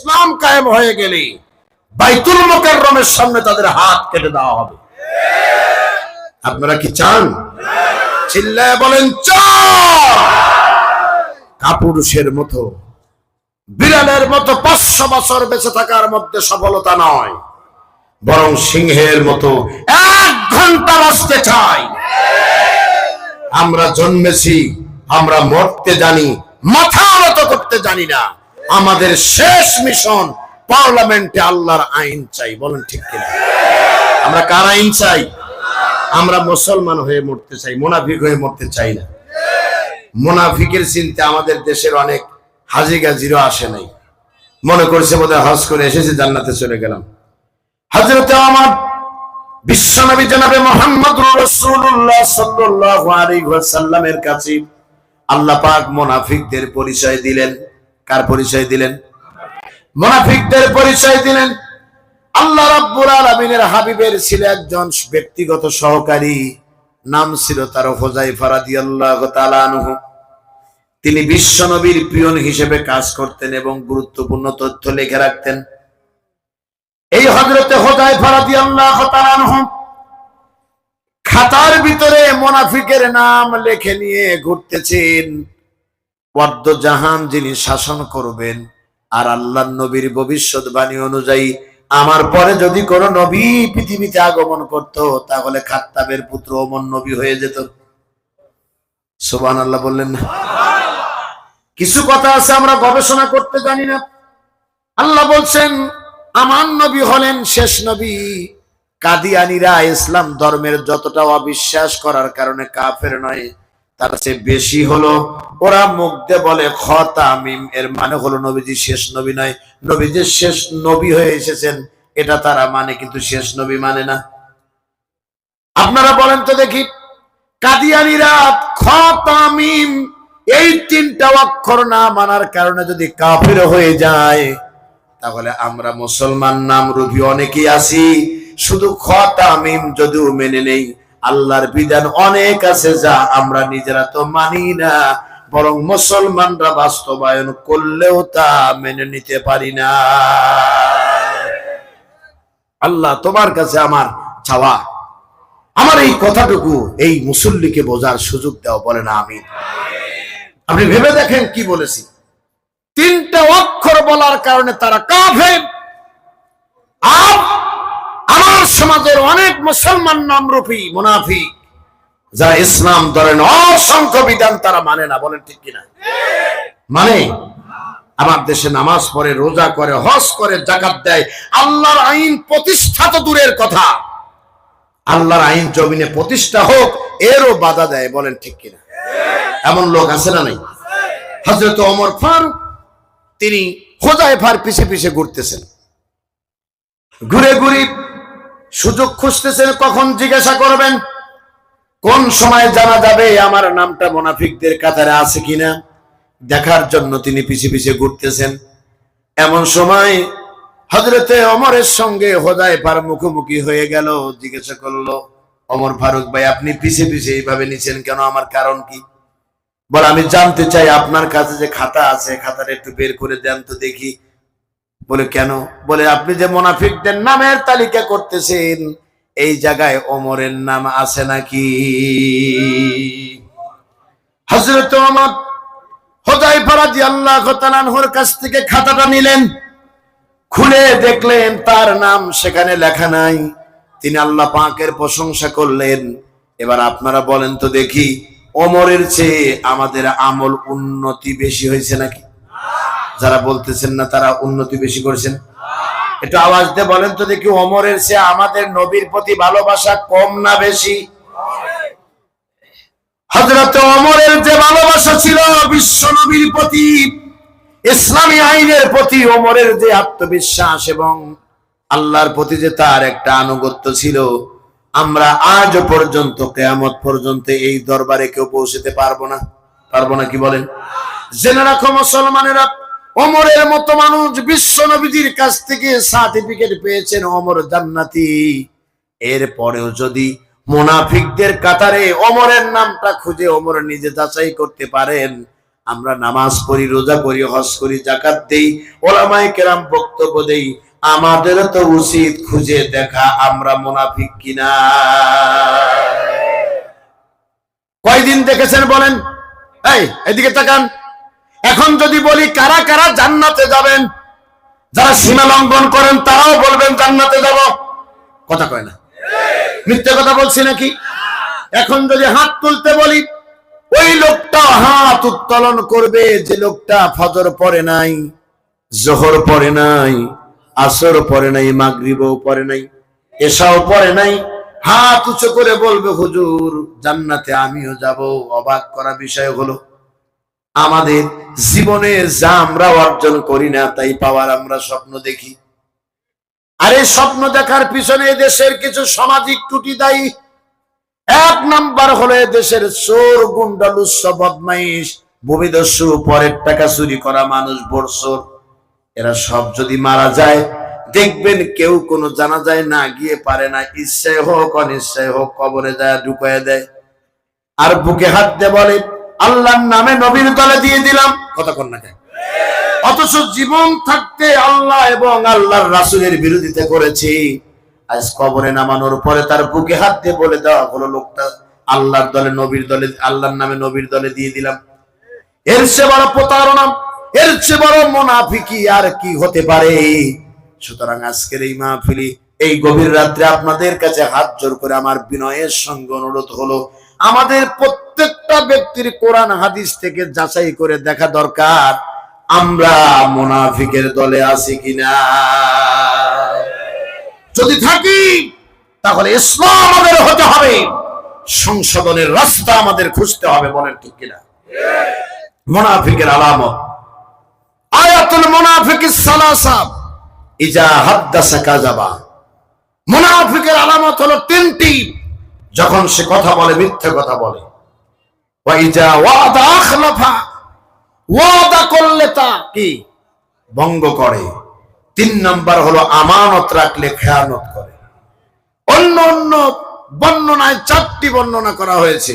ইসলাম কায়েম হয়ে গেলে বাইতুল মোকাররমের সামনে তাদের হাত কেটে দেওয়া হবে। আপনারা কি চান? চিল্লায় বলেন কাপুরুষের মতো, বিড়ালের মতো পাঁচশো বছর বেঁচে থাকার মধ্যে সফলতা নয়, বরং সিংহের মতো এক ঘণ্টা বাঁচতে চাই। আমরা জন্মেছি, আমরা মরতে জানি, মাথা নত করতে জানি না। আমাদের শেষ মিশন পার্লামেন্টে আল্লাহর আইন চাই। বলেন ঠিক কিনা? আমরা কার আইন চাই? আমরা মুসলমান হয়ে মরতে চাই, মোনাফিক হয়ে মরতে চাই না। মোনাফিকের চিন্তা আমাদের দেশের অনেক হাজি গাজিরও আসে নাই। মনে করছে বোধহয় হজ করে এসেছে, জান্নাতে চলে গেলাম। হজরতে আমার বিশ্বনবী জনাবে মোহাম্মদ রাসূলুল্লাহ সাল্লাল্লাহু আলাইহি ওয়াসাল্লামের কাছে আল্লাহ পাক মুনাফিকদের পরিচয় দিলেন। কার পরিচয় দিলেন? মুনাফিকদের পরিচয় দিলেন। আল্লাহ রাব্বুল আলামিনের হাবিবের ছিল একজন ব্যক্তিগত সহকারী, নাম ছিল তার হোজাইফা রাদিয়াল্লাহু তাআলা আনহু। তিনি বিশ্বনবীর পিয়ন হিসেবে কাজ করতেন এবং গুরুত্বপূর্ণ তথ্য লিখে রাখতেন। এই হজরতে হোজাইফা রাদিয়াল্লাহু তাআলা আনহু খাতার ভিতরে মোনাফিকের নাম লেখে নিয়ে ঘুরতেছেন। জাহান যিনি শাসন করবেন আর আল্লাহ নবীর ভবিষ্যৎবাণী অনুযায়ী আমার পরে যদি কোনো নবী পৃথিবীতে আগমন করত, তাহলে খাত্তাবের পুত্র ওমর নবী হয়ে যেত। সুবান আল্লাহ বললেন কিছু কথা আছে আমরা গবেষণা করতে জানি না। আল্লাহ বলছেন, আমার নবী হলেন শেষ নবী। কাদিয়ানিরা ইসলাম ধর্মের যতটা অবিশ্বাস করার কারণে কাফের নয় তার চেয়ে বেশি হলো, ওরা দিয়ে বলে, খতামিম, এর মানে হলো নবীজি শেষ নবী নয়। নবীজি শেষ নবী হয়ে এসেছেন, এটা তারা মানে কিন্তু শেষ নবী মানে না। আপনারা বলেন তো দেখি, কাদিয়ানিরা খতামিম, এই তিনটা অক্ষর না মানার কারণে যদি কাফের হয়ে যায়, তাহলে আমরা মুসলমান নাম রুভি অনেকেই আছি। শুধু খতামিম যদিও মেনে নেই আল্লাহর বিধান অনেক আছে যা আমরা নিজেরা তো মানি না, বরং মুসলমানরা বাস্তবায়ন করলেও তা মেনে নিতে পারি না। আল্লাহ তোমার কাছে আমার চাওয়া। আমার এই কথাটুকু এই মুসল্লিকে বোঝার সুযোগ দাও বলে না আমি আপনি ভেবে দেখেন কি বলেছি। তিনটা অক্ষর বলার কারণে তারা কাফের আর আমার সমাজের অনেক মুসলমান নামরূপী মুনাফি যারা ইসলাম ধরেন অসংখ্য বিধান তারা মানে না, বলেন ঠিক কিনা? মানে? আমার দেশে নামাজ পড়ে, রোজা করে, হজ করে, জাকাত দেয়, আল্লাহর আইন প্রতিষ্ঠা তো দূরের কথা। আল্লাহর আইন জমিনে প্রতিষ্ঠা হোক, এরও বাধা দেয়, বলেন ঠিক কিনা? এমন লোক আছে না নাই? হজরত অমর ফারুক, তিনি খোদায় ফার পিছে পিছে ঘুরতেছেন। ঘুরে ঘুরি সুযোগ খুঁজতেছেন, কখন জিজ্ঞাসা করবেন? কোন সময় জানা যাবে আমার নামটা মোনাফিকদের কাতারে আছে কিনা? দেখার জন্য তিনি পিছে পিছে ঘুরতেছেন। এমন সময় হজরতে অমরের সঙ্গে হোদায় পার মুখোমুখি হয়ে গেল, জিজ্ঞাসা করল অমর ফারুক ভাই, আপনি পিছে পিছে এইভাবে নিছেন কেন? আমার কারণ কি? বল, আমি জানতে চাই আপনার কাছে যে খাতা আছে, খাতাটা একটু বের করে দেন তো দেখি। বলে, কেন? বলে, আপনি যে মোনাফিকদের নামের তালিকা করতেছেন, এই জায়গায় ওমরের নাম আছে নাকি? হজরত ওমর হোদাই ফরাজি আল্লাহ তালানহর কাছ থেকে খাতাটা নিলেন, খুলে দেখলেন তার নাম সেখানে লেখা নাই। তিনি আল্লাহ পাকের প্রশংসা করলেন। এবার আপনারা বলেন তো দেখি, ওমরের চেয়ে আমাদের আমল উন্নতি বেশি হয়েছে নাকি? যারা বলতেছেন না, তারা উন্নতি বেশি করেছেন। একটু আওয়াজ দিয়ে বলেন তো দেখি, ওমরের চেয়ে আমাদের নবীর প্রতি ভালোবাসা কম না বেশি? হজরত ওমরের যে ভালোবাসা ছিল বিশ্ব নবীর প্রতি, ইসলামী আইনের প্রতি, ওমরের যে আত্মবিশ্বাস এবং আল্লাহর প্রতি যে তার একটা আনুগত্য ছিল, আমরা আজ পর্যন্ত, কেয়ামত পর্যন্ত এই দরবারে কেউ পৌঁছতে পারব না। পারব না কি বলেন? জেনে রাখো মুসলমানেরা অমরের মতো মানুষ বিশ্ব নবীজির কাছ থেকে সার্টিফিকেট পেয়েছেন অমর জান্নাতি। এর পরেও যদি মোনাফিকদের কাতারে অমরের নামটা খুঁজে অমর নিজে যাচাই করতে পারেন, আমরা নামাজ পড়ি, রোজা করি, হজ করি জাকাত দেই ওলামাই কেরাম বক্তব্য দেই, আমাদের তো উচিত খুঁজে দেখা আমরা মুনাফিক কিনা। কয়দিন দেখেছেন বলেন? এই, এদিকে তাকান। এখন যদি বলি কারা কারা জান্নাতে যাবেন, যারা সীমা লঙ্ঘন করেন, তারাও বলবেন জান্নাতে যাব। কথা কয় না? মিথ্যে কথা বলছি নাকি? এখন যদি হাত তুলতে বলি, ওই লোকটা হাত উত্তোলন করবে, যে লোকটা ফজর পরে নাই, জোহর পরে নাই, আসর পরে নাই, মাগরিবও পরে নাই এসাও পরে নাই, হাত উঁচু করে বলবে, হুজুর, জান্নাতে আমিও যাব। অবাক করা বিষয় হলো। আমাদের জীবনে যা আমরা অর্জন করি না, তাই পাওয়ার আমরা স্বপ্ন দেখি। আর এই স্বপ্ন দেখার পিছনে দেশের কিছু সামাজিক ত্রুটি দায়ী। এক নাম্বার হলো দেশের চোর গুন্ডালুস্য বদমাইশ, ভূমিদস্যু, পরের টাকা চুরি করা মানুষ বর্ষর এরা সব যদি মারা যায়, দেখবেন কেউ কোনো জানা যায় না গিয়ে পারে না, ইচ্ছায় হোক, অনিচ্ছায় হোক, কবরে যায়, ঢুকায় দেয়। আর বুকে হাত দিয়ে বলে আল্লাহর নামে নবীর তলে দিয়ে দিলাম। কন না কেন? অথচ জীবন থাকতে আল্লাহ এবং আল্লাহর রাসূলের বিরোধিতা করেছি। আজ কবরে নামানোর পরে তার বুকে হাত দিয়ে বলে দেওয়া হলো, লোকটা আল্লাহর দলে, নবীর দলে, আল্লাহর নামে নবীর দলে দিয়ে দিলাম। এর চেয়ে বড় প্রতারণা, এর চেয়ে বড় মোনাফিকি আর কি হতে পারে? সুতরাং আজকের এই মাহফিলি, এই গভীর রাত্রে আপনাদের কাছে হাত জোর করে আমার বিনয়ের সঙ্গে অনুরোধ হলো, আমাদের প্রত্যেকটা ব্যক্তির কোরআন হাদিস থেকে যাচাই করে দেখা দরকার, আমরা মোনাফিকের দলে আছি কিনা? যদি থাকি, তাহলে ইসলাম আমাদের হতে হবে। সংশোধনের রাস্তা আমাদের খুঁজতে হবে, বলেন ঠিক কিনা? মোনাফিকের আলামত। আয়াতুল মুনাফিক সালাসা। ইজা হাদ্দাসা কাযাবা। মুনাফিকের আলামত হলো তিনটি। যখন সে কথা বলে, মিথ্যে কথা বলে। ওয়াদা করলে তা কি? ভঙ্গ করে। তিন নাম্বার হলো আমানত রাখলে খেয়ানত করে। অন্য অন্য বর্ণনায় চারটি বর্ণনা করা হয়েছে।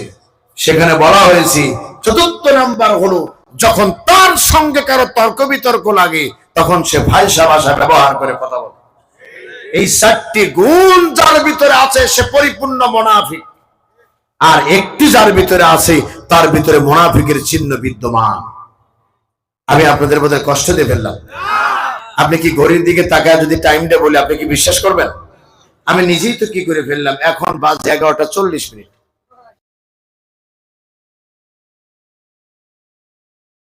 সেখানে বলা হয়েছে, চতুর্থ নাম্বার হলো, যখন তার সঙ্গে কারও তর্ক বিতর্ক লাগে, তখন সে ভাইসা ভাষা ব্যবহার করে কথা বলে। এই চারটি গুণ যার ভিতরে আছে, সে পরিপূর্ণ মোনাফিক। আর একটি যার ভিতরে আছে, তার ভিতরে মোনাফিকের চিহ্ন বিদ্যমান। আমি আপনাদের বোধহয় কষ্ট দিয়ে ফেললাম। আপনি কি ঘড়ির দিকে তাকায় যদি টাইমটা বলি, আপনি কি বিশ্বাস করবেন? আমি নিজেই তো কি করে ফেললাম? এখন বাজে এগারোটা চল্লিশ মিনিট।